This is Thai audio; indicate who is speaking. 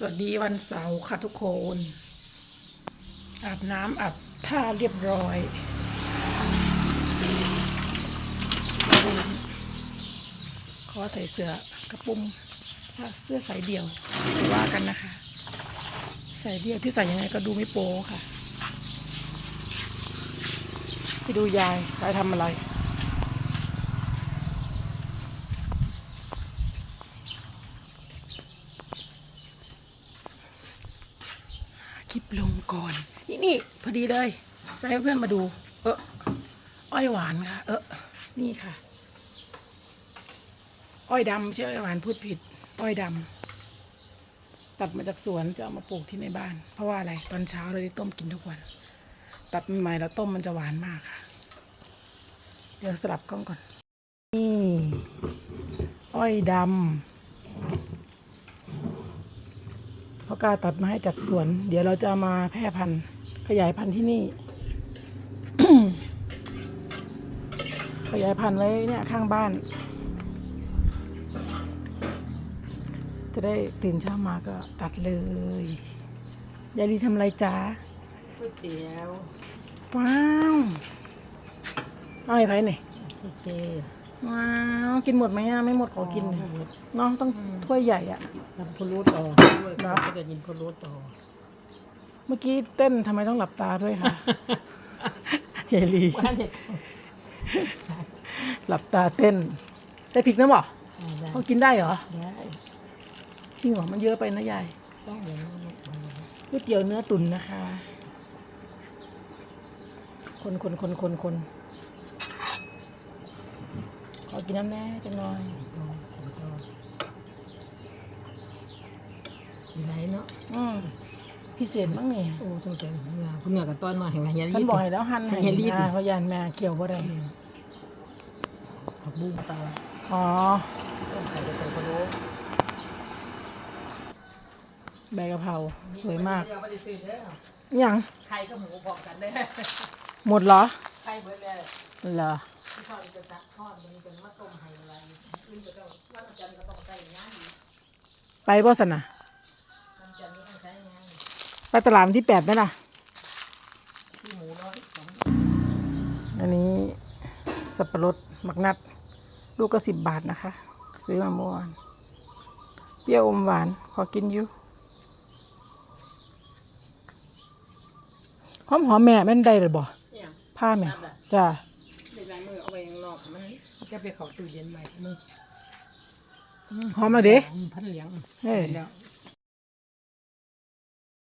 Speaker 1: สวัสดีวันเสาร์ค่ะทุกคน อาบน้ำอาบท่าเรียบร้อย ขอใส่เสื้อกระปุ่มเสื้อสายเดี่ยวว่ากันนะคะใส่เดี่ยวที่ใส่ยังไงก็ดูไม่โป๊ค่ะ ไปดูยายยายทำอะไร คลิปลงก่อน นี่นี่พอดีเลยจะให้เพื่อนมาดู เอออ้อยหวานค่ะ เออนี่ค่ะ อ้อยดำใช่อ้อยหวานพูดผิด อ้อยดำตัดมาจากสวนจะเอามาปลูกที่ในบ้าน เพราะว่าอะไร ตอนเช้าเราได้ต้มกินทุกวัน ตัดใหม่ๆแล้วต้มมันจะหวานมากค่ะ เดี๋ยวสลับกล้องก่อน นี่ อ้อยดำ เพราะ กล้าตัดมาให้จากสวน เดี๋ยวเราจะเอามาแพร่พันธุ์ขยายพันธุ์ที่นี่ ขยายพันธุ์ไว้เนี่ยข้างบ้าน จะได้ตื่นเช้ามาก็ตัดเลยยายดีทำอะไรจ๊ะ
Speaker 2: ก๋วยเตี๋ยว
Speaker 1: ว้าว เอาไอ้ไผ่หน่อย
Speaker 2: โอเค
Speaker 1: ว้าว กินหมดไหมอะไม่หมดขอกินหน่อยน้องต้องถ้วยใหญ่อะ
Speaker 2: ทำพะโล้ต่อด้วย
Speaker 1: เหรอ
Speaker 2: ก็จะยินพะโล้ต่อ
Speaker 1: เมื่อกี้เต้นทำไมต้องหลับตาด้วยคะเฮลี
Speaker 2: ว่าเนี่ย
Speaker 1: หลับตาเต้นได้พริกนะบ่
Speaker 2: ได้
Speaker 1: เขากินได้เหรอ
Speaker 2: ได้
Speaker 1: จริงเหรอมันเยอะไปนะยาย
Speaker 2: ช่องเดี๋ยวนี้
Speaker 1: ก๋วยเตี๋ยวเนื้อตุ๋นนะคะ คนคนคนคนคนขอ กินน้ำแน่จังหน่อย
Speaker 2: ต่อต่อมีไรเนาะ
Speaker 1: อืมพิเศษมั้งเนี่ย
Speaker 2: โอ้ต้องใส่เหงาคุณเหงากับต้อนหน่อยเห็นไหมยัน
Speaker 1: ฉันบอกให้แล้วหั่นให้
Speaker 2: เห็นรีด
Speaker 1: นะเพราะยานแม่เกี่ยวบ่ได้
Speaker 2: ผักบุ้งตา
Speaker 1: อ๋อ
Speaker 2: ต้มไข่จะใส่พะโล้
Speaker 1: ใบกะเพราสวยมาก
Speaker 2: เดี๋ยวไม่ได้ซื้อเด้อ
Speaker 1: อย่าง
Speaker 2: ไข่กับหมูพร้อมกันเด้อ
Speaker 1: หมดเหรอ
Speaker 2: ไข่เบิดแล้ว
Speaker 1: เหรอ
Speaker 2: ที่ทอดจะตักทอดมันจะมาต้มไข่อะไรอื่นก็ต้องวันจันทร์ก็ต้องใส่งานอีก
Speaker 1: ไปบ่สนะ
Speaker 2: วันจันทร์ก็ต้องใช้งาน
Speaker 1: ไปตลาดวันที่แปดไหมล่ะ
Speaker 2: ที่หมูร้อยสอง
Speaker 1: อันนี้สับปะรดมักนัด ลูกก็สิบบาทนะคะ ซื้อมาเมื่อวานเปรี้ยวอมหวานขอกินอยู่หอมหอมแม่แม่นได้หรือบ่
Speaker 2: เนี่ย
Speaker 1: ผ้าแม่จ้า
Speaker 2: เด็กลายมือเอาไปข้างนอกมันจะไปเข้าตู้เย็นใหม่มือ
Speaker 1: หอมมาเด้
Speaker 2: พันเหลียง
Speaker 1: เฮ้ย
Speaker 2: แล้ว